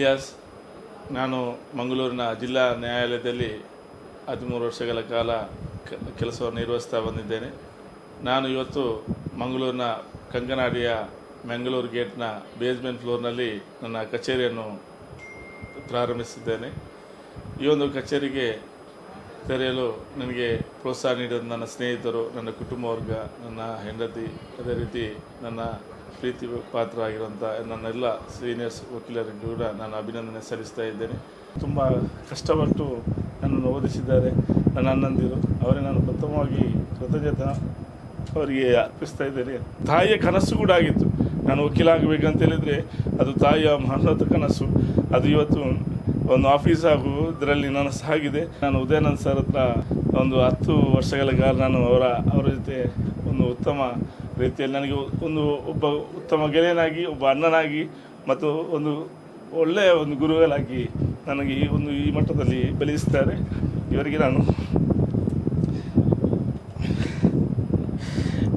ಇಲಿಯಾಸ್ ನಾನು ಮಂಗಳೂರಿನ ಜಿಲ್ಲಾ ನ್ಯಾಯಾಲಯದಲ್ಲಿ ಹದಿಮೂರು ವರ್ಷಗಳ ಕಾಲ ಕೆಲಸವನ್ನು ನಿರ್ವಹಿಸ್ತಾ ಬಂದಿದ್ದೇನೆ. ನಾನು ಇವತ್ತು ಮಂಗಳೂರಿನ ಕಂಕನಾಡಿಯ ಮ್ಯಾಂಗ್ಳೂರು ಗೇಟ್ನ ಬೇಸ್ಮೆಂಟ್ ಫ್ಲೋರ್ನಲ್ಲಿ ನನ್ನ ಕಚೇರಿಯನ್ನು ಪ್ರಾರಂಭಿಸಿದ್ದೇನೆ. ಈ ಒಂದು ಕಚೇರಿಗೆ ತೆರೆಯಲು ನನಗೆ ಪ್ರೋತ್ಸಾಹ ನೀಡಿದ ನನ್ನ ಸ್ನೇಹಿತರು, ನನ್ನ ಕುಟುಂಬ ವರ್ಗ ನನ್ನ ಹೆಂಡತಿ, ಅದೇ ರೀತಿ ನನ್ನ ಪ್ರೀತಿ ಪಾತ್ರ ಆಗಿರುವಂಥ ನನ್ನೆಲ್ಲ ಸೀನಿಯರ್ಸ್ ವಕೀಲರಿಗೂ ಕೂಡ ನಾನು ಅಭಿನಂದನೆ ಸಲ್ಲಿಸ್ತಾ ಇದ್ದೇನೆ. ತುಂಬ ಕಷ್ಟಪಟ್ಟು ನನ್ನನ್ನು ಓದಿಸಿದ್ದಾರೆ ನನ್ನ ಅಣ್ಣಂದಿರು. ಅವರೇ ನಾನು ಪ್ರಥಮವಾಗಿ ಕೃತಜ್ಞತ ಅವರಿಗೆ ಅರ್ಪಿಸ್ತಾ ಇದ್ದೇನೆ. ತಾಯಿಯ ಕನಸು ಕೂಡ ಆಗಿತ್ತು. ನಾನು ವಕೀಲ ಆಗಬೇಕಂತ ಹೇಳಿದರೆ ಅದು ತಾಯಿಯ ಮಹೋನ್ನತ ಕನಸು. ಅದು ಇವತ್ತು ಒಂದು ಆಫೀಸ್ ಹಾಗೂ ಇದರಲ್ಲಿ ನನ್ನ ಆಗಿದೆ ನಾನು ಉದಯಾನಂದ್ ಸರ್ ಹತ್ರ ಒಂದು ಹತ್ತು ವರ್ಷಗಳ ಕಾಲ ನಾನು ಅವರ ಅವರ ಜೊತೆ ಒಂದು ಉತ್ತಮ ರೀತಿಯಲ್ಲಿ ನನಗೆ ಒಂದು ಒಬ್ಬ ಉತ್ತಮ ಗೆಳೆಯನಾಗಿ, ಒಬ್ಬ ಅಣ್ಣನಾಗಿ ಮತ್ತು ಒಂದು ಒಳ್ಳೆಯ ಒಂದು ಗುರುಗಳಾಗಿ ನನಗೆ ಈ ಒಂದು ಈ ಮಟ್ಟದಲ್ಲಿ ಬೆಳೆಸ್ತಾರೆ ಇವರಿಗೆ ನಾನು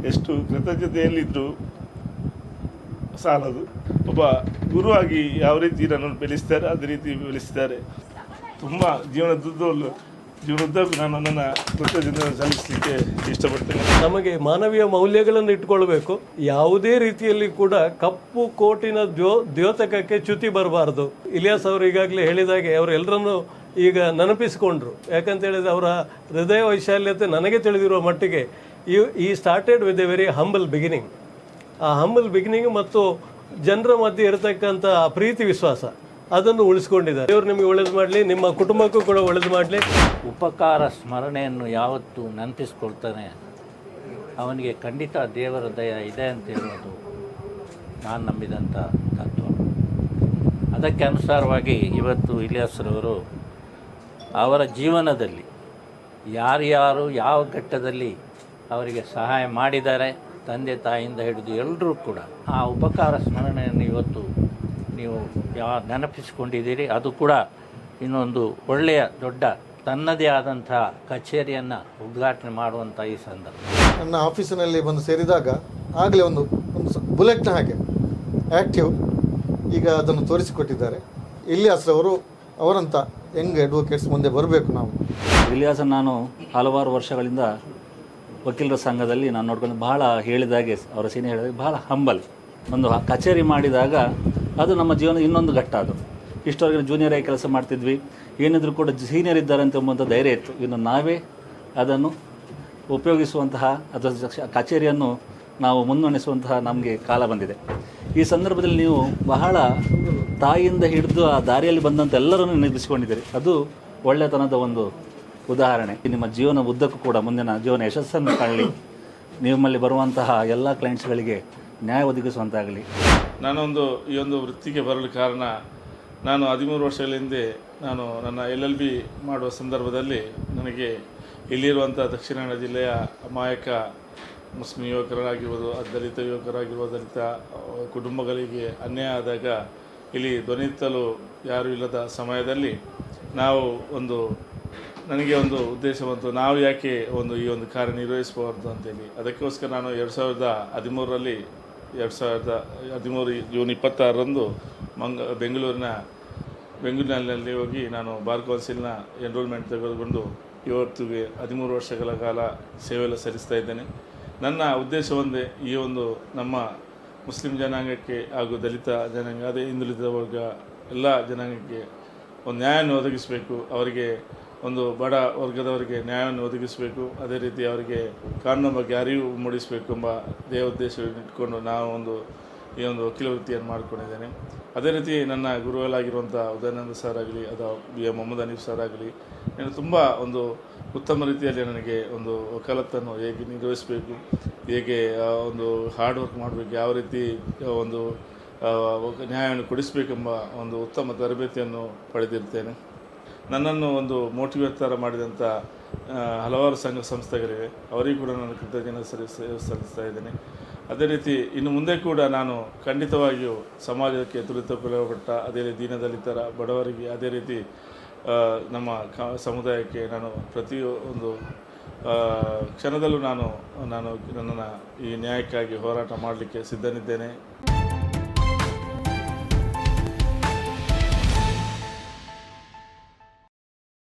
ಎಷ್ಟು ಕೃತಜ್ಞತೆಯಲ್ಲಿದ್ದರೂ ಸಾಲದು. ಒಬ್ಬ ಗುರುವಾಗಿ ಯಾವ ರೀತಿ ನನ್ನನ್ನು ಬೆಳೆಸ್ತಾರೆ, ಅದೇ ರೀತಿ ಬೆಳೆಸ್ತಾರೆ. ತುಂಬ ಜೀವನದುದ್ದಲು ಜೀವನದ್ದಕ್ಕೂ ನಾನು ನನ್ನ ಕೃತಜ್ಞತೆ ಸಲ್ಲಿಸಲಿಕ್ಕೆ ಇಷ್ಟಪಡ್ತೇನೆ. ನಮಗೆ ಮಾನವೀಯ ಮೌಲ್ಯಗಳನ್ನು ಇಟ್ಕೊಳ್ಬೇಕು. ಯಾವುದೇ ರೀತಿಯಲ್ಲಿ ಕೂಡ ಕಪ್ಪು ಕೋಟಿನ ದ್ಯೋ, ದ್ಯೋತಕಕ್ಕೆ ಚ್ಯುತಿ ಬರಬಾರ್ದು. ಇಲಿಯಾಸ್ ಅವರು ಈಗಾಗಲೇ ಹೇಳಿದಾಗೆ ಅವರೆಲ್ಲರನ್ನು ಈಗ ನೆನಪಿಸಿಕೊಂಡ್ರು. ಯಾಕಂತ ಹೇಳಿದ್ರೆ ಅವರ ಹೃದಯ ವೈಶಾಲ್ಯತೆ ನನಗೆ ತಿಳಿದಿರುವ ಮಟ್ಟಿಗೆ ಈ ಈ started with a very humble beginning ಆ ಹಂಬಲ್ ಬಿಗಿನಿಂಗ್ ಮತ್ತು ಜನರ ಮಧ್ಯೆ ಇರತಕ್ಕಂಥ ಪ್ರೀತಿ ವಿಶ್ವಾಸ. ಅದನ್ನು ಉಳಿಸ್ಕೊಂಡಿದ್ದಾರೆ. ದೇವರು ನಿಮಗೆ ಒಳ್ಳೇದು ಮಾಡಲಿ, ನಿಮ್ಮ ಕುಟುಂಬಕ್ಕೂ ಕೂಡ ಒಳ್ಳೇದು ಮಾಡಲಿ. ಉಪಕಾರ ಸ್ಮರಣೆಯನ್ನು ಯಾವತ್ತು ನೆನಪಿಸ್ಕೊಳ್ತಾನೆ ಅವನಿಗೆ ಖಂಡಿತ ದೇವರ ದಯ ಇದೆ ಅಂತ ಹೇಳೋದು ನಾನು ನಂಬಿದಂಥ ತತ್ವ. ಅದಕ್ಕೆ ಅನುಸಾರವಾಗಿ ಇವತ್ತು ಇಲಿಯಾಸ್ರವರು ಅವರ ಜೀವನದಲ್ಲಿ ಯಾರ್ಯಾರು ಯಾವ ಘಟ್ಟದಲ್ಲಿ ಅವರಿಗೆ ಸಹಾಯ ಮಾಡಿದ್ದಾರೆ, ತಂದೆ ತಾಯಿಯಿಂದ ಹಿಡಿದು ಎಲ್ಲರೂ ಕೂಡ ಆ ಉಪಕಾರ ಸ್ಮರಣೆಯನ್ನು ಇವತ್ತು ನೀವು ಯಾವ ನೆನಪಿಸಿಕೊಂಡಿದ್ದೀರಿ ಅದು ಕೂಡ ಇನ್ನೊಂದು ಒಳ್ಳೆಯ ದೊಡ್ಡ ತನ್ನದೇ ಆದಂಥ ಕಚೇರಿಯನ್ನು ಉದ್ಘಾಟನೆ ಮಾಡುವಂಥ ಈ ಸಂದರ್ಭ. ನನ್ನ ಆಫೀಸಿನಲ್ಲಿ ಬಂದು ಸೇರಿದಾಗ ಆಗಲೇ ಒಂದು ಒಂದು ಬುಲೆಟ್ನ ಹಾಗೆ ಆ್ಯಕ್ಟಿವ್ ಈಗ ಅದನ್ನು ತೋರಿಸಿಕೊಟ್ಟಿದ್ದಾರೆ. ಇಲಿಯಾಸ್ರವರು ಅವರಂಥ ಯಂಗ್ ಅಡ್ವೊಕೇಟ್ಸ್ ಮುಂದೆ ಬರಬೇಕು ನಾವು. ಇಲಿಯಾಸನ್ ನಾನು ಹಲವಾರು ವರ್ಷಗಳಿಂದ ವಕೀಲರ ಸಂಘದಲ್ಲಿ ನಾನು ನೋಡ್ಕೊಂಡು ಬಹಳ ಹೇಳಿದಾಗೆ ಅವರ ಸೀನಿಯರ್ ಹೇಳಿದಾಗ ಬಹಳ ಹಂಬಲ್ ಒಂದು ಕಚೇರಿ ಮಾಡಿದಾಗ ಅದು ನಮ್ಮ ಜೀವನದ ಇನ್ನೊಂದು ಘಟ್ಟ ಅದು. ಇಷ್ಟವರೆಗೂ ಜೂನಿಯರ್ ಆಗಿ ಕೆಲಸ ಮಾಡ್ತಿದ್ವಿ. ಏನಿದ್ರು ಕೂಡ ಸೀನಿಯರ್ ಇದ್ದಾರೆ ಅಂತ ಎಂಬಂಥ ಧೈರ್ಯ ಇತ್ತು. ಇನ್ನು ನಾವೇ ಅದನ್ನು ಉಪಯೋಗಿಸುವಂತಹ ಅದರ ಕಚೇರಿಯನ್ನು ನಾವು ಮುನ್ನಡೆಸುವಂತಹ ನಮಗೆ ಕಾಲ ಬಂದಿದೆ. ಈ ಸಂದರ್ಭದಲ್ಲಿ ನೀವು ಬಹಳ ತಾಯಿಯಿಂದ ಹಿಡಿದು ಆ ದಾರಿಯಲ್ಲಿ ಬಂದಂಥ ಎಲ್ಲರನ್ನು ನಿರ್ಮಿಸಿಕೊಂಡಿದ್ದೀರಿ ಅದು ಒಳ್ಳೆತನದ ಒಂದು ಉದಾಹರಣೆ. ನಿಮ್ಮ ಜೀವನ ಉದ್ದಕ್ಕೂ ಕೂಡ ಮುಂದಿನ ಜೀವನ ಯಶಸ್ಸನ್ನು ಕಾಣಲಿ. ನಿಮ್ಮಲ್ಲಿ ಬರುವಂತಹ ಎಲ್ಲ ಕ್ಲೈಂಟ್ಸ್ಗಳಿಗೆ ನ್ಯಾಯ ಒದಗಿಸುವಂತಾಗಲಿ. ನಾನೊಂದು ಈ ಒಂದು ವೃತ್ತಿಗೆ ಬರಲು ಕಾರಣ ನಾನು ಹದಿಮೂರು ವರ್ಷಗಳ ಹಿಂದೆ ನಾನು ನನ್ನ ಎಲ್ ಎಲ್ ಬಿ ಮಾಡುವ ಸಂದರ್ಭದಲ್ಲಿ ನನಗೆ ಇಲ್ಲಿರುವಂಥ ದಕ್ಷಿಣ ಕನ್ನಡ ಜಿಲ್ಲೆಯ ಅಮಾಯಕ ಮುಸ್ಲಿಂ ಯುವಕರಾಗಿರ್ಬೋದು, ದಲಿತ ಯುವಕರಾಗಿರ್ಬೋದು, ದಲಿತ ಕುಟುಂಬಗಳಿಗೆ ಅನ್ಯಾಯ ಆದಾಗ ಇಲ್ಲಿ ಧ್ವನಿತ್ತಲು ಯಾರೂ ಇಲ್ಲದ ಸಮಯದಲ್ಲಿ ನಾವು ಒಂದು ನನಗೆ ಒಂದು ಉದ್ದೇಶ ಬಂತು, ನಾವು ಯಾಕೆ ಒಂದು ಈ ಒಂದು ಕಾರ್ಯ ನಿರ್ವಹಿಸಬಾರ್ದು ಅಂತೇಳಿ. ಅದಕ್ಕೋಸ್ಕರ ನಾನು ಎರಡು ಸಾವಿರದ ಹದಿಮೂರರಲ್ಲಿ ಎರಡು ಸಾವಿರದ ಹದಿಮೂರು ಜೂನ್ ಇಪ್ಪತ್ತಾರರಂದು ಮಂಗ, ಬೆಂಗಳೂರಿನ ಬೆಂಗಳೂರಿನಲ್ಲಿ ಹೋಗಿ ನಾನು ಬಾರ್ ಕೌನ್ಸಿಲ್ನ ಎನ್ರೋಲ್ಮೆಂಟ್ ತೆಗೆದುಕೊಂಡು ಇವತ್ತಿಗೆ ಹದಿಮೂರು ವರ್ಷಗಳ ಕಾಲ ಸೇವೆಲ್ಲ ಸಲ್ಲಿಸ್ತಾ ಇದ್ದೇನೆ. ನನ್ನ ಉದ್ದೇಶ ಒಂದೇ, ಈ ಒಂದು ನಮ್ಮ ಮುಸ್ಲಿಂ ಜನಾಂಗಕ್ಕೆ ಹಾಗೂ ದಲಿತ ಜನಾಂಗ, ಅದೇ ಹಿಂದುಳಿದ ವರ್ಗ ಎಲ್ಲ ಜನಾಂಗಕ್ಕೆ ಒಂದು ನ್ಯಾಯವನ್ನು ಒದಗಿಸಬೇಕು. ಅವರಿಗೆ ಒಂದು ಬಡ ವರ್ಗದವರಿಗೆ ನ್ಯಾಯವನ್ನು ಒದಗಿಸಬೇಕು, ಅದೇ ರೀತಿ ಅವರಿಗೆ ಕಾನೂನು ಬಗ್ಗೆ ಅರಿವು ಮೂಡಿಸಬೇಕೆಂಬ ಉದ್ದೇಶವನ್ನು ಇಟ್ಕೊಂಡು ನಾವು ಒಂದು ಈ ಒಂದು ವಕೀಲ ವೃತ್ತಿಯನ್ನು ಮಾಡಿಕೊಂಡಿದ್ದೇನೆ. ಅದೇ ರೀತಿ ನನ್ನ ಗುರುಗಳಾಗಿರುವಂಥ ಉದಯಾನಂದ ಸರ್ ಆಗಲಿ, ಅಥವಾ B A Mohammed Haneef sir ಆಗಲಿ ನಾನು ತುಂಬ ಒಂದು ಉತ್ತಮ ರೀತಿಯಲ್ಲಿ ನನಗೆ ಒಂದು ವಕಾಲತ್ತನ್ನು ಹೇಗೆ ನಿರ್ವಹಿಸಬೇಕು, ಹೇಗೆ ಒಂದು ಹಾರ್ಡ್ ವರ್ಕ್ ಮಾಡಬೇಕು, ಯಾವ ರೀತಿ ಒಂದು ನ್ಯಾಯವನ್ನು ಕೊಡಿಸಬೇಕೆಂಬ ಒಂದು ಉತ್ತಮ ತರಬೇತಿಯನ್ನು ಪಡೆದಿರ್ತೇನೆ. ನನ್ನನ್ನು ಒಂದು ಮೋಟಿವೇಟ್ ಥರ ಮಾಡಿದಂಥ ಹಲವಾರು ಸಂಘ ಸಂಸ್ಥೆಗಳಿವೆ. ಅವರಿಗೂ ಕೂಡ ನಾನು ಕೃತಜ್ಞತೆ ಸಲ್ಲಿಸ, ಸಲ್ಲಿಸ್ತಾ ಇದ್ದೇನೆ. ಅದೇ ರೀತಿ ಇನ್ನು ಮುಂದೆ ಕೂಡ ನಾನು ಖಂಡಿತವಾಗಿಯೂ ಸಮಾಜಕ್ಕೆ ತುಳಿತಕ್ಕೊಳಪಟ್ಟ ಅದೇ ರೀತಿ ದೀನದಲಿತರ ಬಡವರಿಗೆ ಅದೇ ರೀತಿ ನಮ್ಮ ಕ, ಸಮುದಾಯಕ್ಕೆ ನಾನು ಪ್ರತಿಯೊಂದು ಕ್ಷಣದಲ್ಲೂ ನಾನು ನಾನು ನನ್ನನ್ನು ಈ ನ್ಯಾಯಕ್ಕಾಗಿ ಹೋರಾಟ ಮಾಡಲಿಕ್ಕೆ ಸಿದ್ಧನಿದ್ದೇನೆ.